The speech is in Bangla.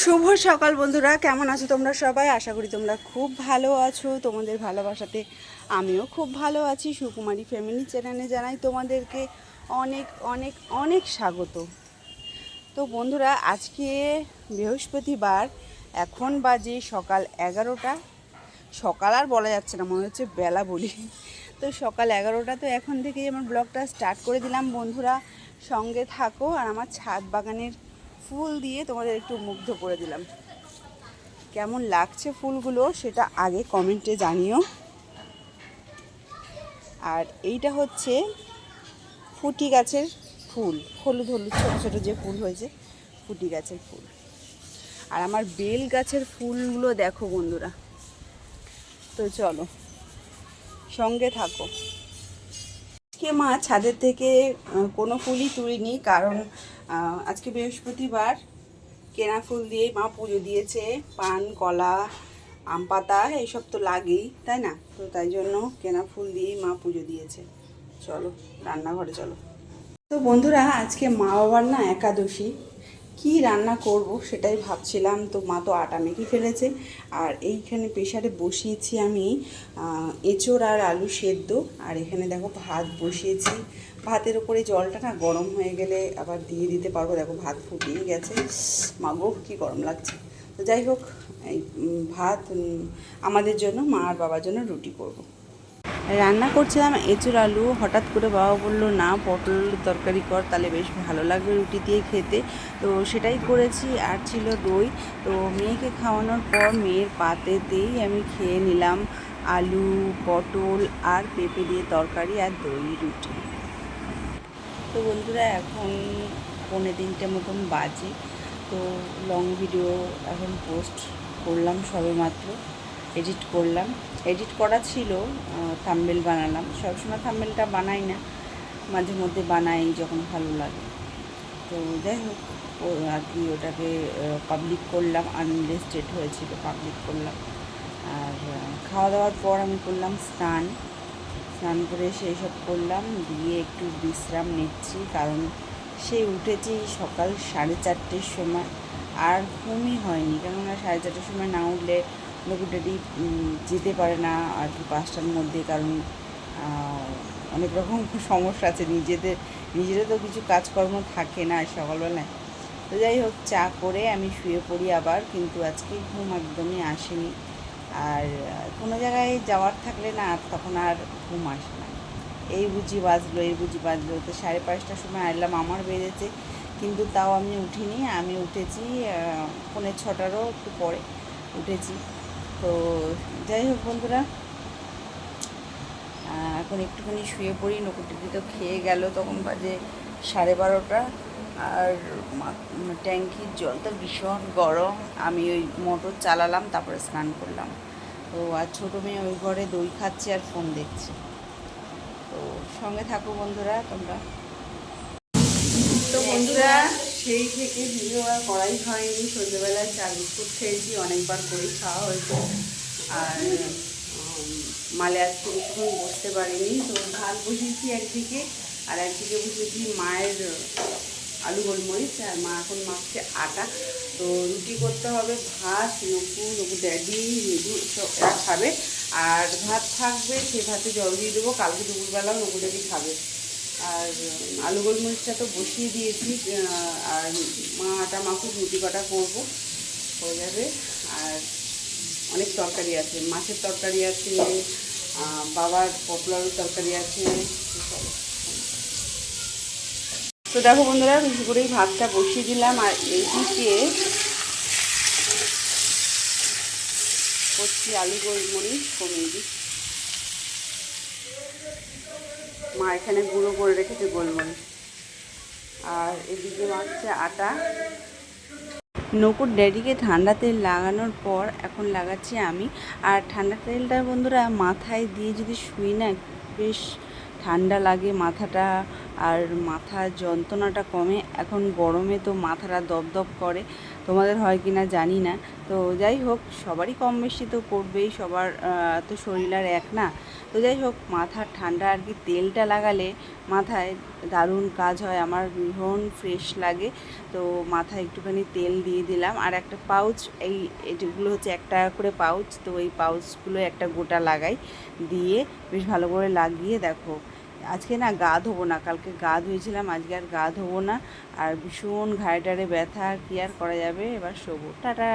শুভ সকাল বন্ধুরা, কেমন আছো তোমরা সবাই? আশা করি তোমরা খুব ভালো আছো। তোমাদের ভালোবাসাতে আমিও খুব ভালো আছি। সুকুমারী ফ্যামিলি চ্যানেলে জানাই তোমাদেরকে অনেক অনেক অনেক স্বাগত। তো বন্ধুরা, আজকে বৃহস্পতিবার, এখন বাজে সকাল এগারোটা। সকাল আর বলা যাচ্ছে না, মনে হচ্ছে বেলা বলি। তো সকাল এগারোটা, তো এখন থেকেই আমার ব্লগটা স্টার্ট করে দিলাম বন্ধুরা। সঙ্গে থাকো আর আমার ছাদ বাগানের ফুল দিয়ে তোমাদের একটু মুগ্ধ করে দিলাম। কেমন লাগছে ফুলগুলো সেটা আগে কমেন্টে জানিও। আর এইটা হচ্ছে ফুটি গাছের ফুল, হলুদ হলুদ, ছোটো ছোটো যে ফুল হয়েছে, ফুটি গাছের ফুল। আর আমার বেল গাছের ফুলগুলো দেখো বন্ধুরা। তো চলো, সঙ্গে থাকো। আজকে মা ছাদের থেকে কোনো ফুলই তুলিনি, কারণ আজকে বৃহস্পতিবার কেনা ফুল দিয়ে মা পুজো দিয়েছে, পান, কলা, আম পাতা, এইসব তো লাগেই, তাই না? তো তাই জন্য কেনা ফুল দিয়েই মা পুজো দিয়েছে। চলো, রান্নাঘরে চলো। তো বন্ধুরা, আজকে মা বাবার না একাদশী কি রান্না করব সেটাই ভাবছিলাম। তো মা তো আটা মেখে ফেলেছে। আর এইখানে প্রেশারে বসিয়েছি আমি এঁচোড় আর আলু সেদ্ধ। আর এখানে দেখো ভাত বসিয়েছি। ভাতের ওপরে জলটা না গরম হয়ে গেলে আবার দিয়ে দিতে পারব। দেখো ভাত ফুটিয়ে গেছে। মাগো কি গরম লাগছে। তো যাই হোক ভাত আমাদের জন্য, মা আর বাবার জন্য রুটি করব। রান্না করছিলাম, এঁচুর আলু। হঠাৎ করে বাবা বলল, না, পটল তরকারি কর, তাহলে বেশ ভালো লাগবে রুটি দিয়ে খেতে। তো সেটাই করেছি, আর ছিল দই। তো মেয়েকে খাওয়ানোর পর মেয়ের পাতেতেই আমি খেয়ে নিলাম আলু, পটল আর পেঁপে দিয়ে তরকারি আর দই রুটি। তো বন্ধুরা, এখন পৌনে তিনটে মতন বাজে। তো লং ভিডিও এখন পোস্ট করলাম সবে মাত্র এডিট করলাম। এডিট করা ছিল থাম্বেল বানালাম। সবসময় থাম্বেলটা বানাই না। মাঝে মধ্যে বানাই যখন ভালো লাগে। তো যাই হোক আর কি ওটাকে পাবলিক করলাম। আনলিস্টেড হয়েছিল পাবলিক করলাম। আর খাওয়া দাওয়ার পর আমি করলাম স্নান। স্নান করে সেই সব করলাম। দিয়ে একটু বিশ্রাম নিচ্ছি, কারণ সেই উঠেছি সকাল সাড়ে চারটের সময়। আর ঘুমই হয়নি, কেননা সাড়ে চারটের সময় না উঠলে নকুটাটি যেতে পারে না, আর কি পাঁচটার মধ্যে, কারণ অনেক রকম সমস্যা আছে। নিজেদের নিজেরও তো কিছু কাজকর্ম থাকে না সকালবেলায়। তো যাই হোক, চা করে আমি শুয়ে পড়ি আবার, কিন্তু আজকে ঘুম একদমই আসেনি। আর, কোনো জায়গায় যাওয়ার থাকলে না, আর তখন আর ঘুম আসে না। এই বুঝি বাজলো, এই বুঝি বাজলো। তো সাড়ে পাঁচটার সময় আসলাম আমার বেজেছে কিন্তু তাও আমি উঠিনি। আমি উঠেছি পৌনে ছটারও একটু পরে উঠেছি। তো যাই হোক বন্ধুরা এখন একটুখানি শুয়ে পড়ি নকুটিটি তো খেয়ে গেল তখন বাজে সাড়ে বারোটা। আর ট্যাঙ্কির জল তো ভীষণ গরম। আমি ওই মোটর চালালাম, তারপরে স্নান করলাম। তো আর ছোটো মেয়ে ওই ঘরে দই খাচ্ছে আর ফোন দেখছে। তো সঙ্গে থাকো বন্ধুরা তোমরা। তো বন্ধুরা সেই থেকে ভিডিও আর করাই হয়নি। সন্ধ্যেবেলায় চা বিস্কুট খেয়েছি, অনেকবার করে খাওয়া হয়েছে। আর মালে আজকে বেশিক্ষণ বসতে পারিনি। তো ভাত বসিয়েছি একদিকে, আর একদিকে বসিয়েছি মায়ের আলু গোলমরিচ, আর মা এখন মাখছে আটা। তো রুটি করতে হবে, ভাত নকু নকু ড্যাডি নুডু সব খাবে। আর ভাত থাকবে, সে ভাতে জল দিয়ে দেবো। কালকে দুপুরবেলাও নকু ড্যাডি খাবে। আর আলু গোলমরিচটা তো বসিয়ে দিয়েছি আর মা আটা মাখুক রুটি কটা করব, হয়ে যাবে। আর অনেক তরকারি আছে, মাছের তরকারি আছে বাবার পটল আলুর তরকারি আছে, তো দেখো বন্ধুরা বেশি করেই ভাতটা বসিয়ে দিলাম, আর এইদিকে করছি আলু গোলমরিচ কমিয়ে দিই। মা এখানে গুঁড়ো করে রেখেছে গোলমরিচ। আর এদিকে মাখছে আটা। নকুর ড্যাডিকে ঠান্ডা তেল লাগানোর পর এখন লাগাচ্ছি আমি। আর ঠান্ডা তেলটা বন্ধুরা মাথায় দিয়ে যদি শুই না, বেশ ঠান্ডা লাগে মাথাটা। আর মাথার যন্ত্রণাটা কমে, এখন গরমে তো মাথাটা দপদপ করে। তোমাদের হয় কি না জানি না। তো যাই হোক, সবারই কম বেশি তো করবেই, সবার তো শরীর আর এক না। তো যাই হোক, মাথার ঠান্ডা আর কি তেলটা লাগালে মাথায় দারুণ কাজ হয়, আমার ভীষণ ফ্রেশ লাগে। তো মাথায় একটুখানি তেল দিয়ে দিলাম, আর একটা পাউচ, এই এগুলো হচ্ছে এক টাকা করে পাউচ, তো এই পাউচগুলো একটা গোটা লাগাই, দিয়ে বেশ ভালো করে লাগিয়ে দেখো। আজকে না গা ধোবো না, কালকে গা ধুয়েছিলাম, আজকে আর গা ধোবো না, আর ভীষণ ঘাড়ে টাড়ে ব্যথা, কী আর করা যাবে? এবার শোবো। টাটা!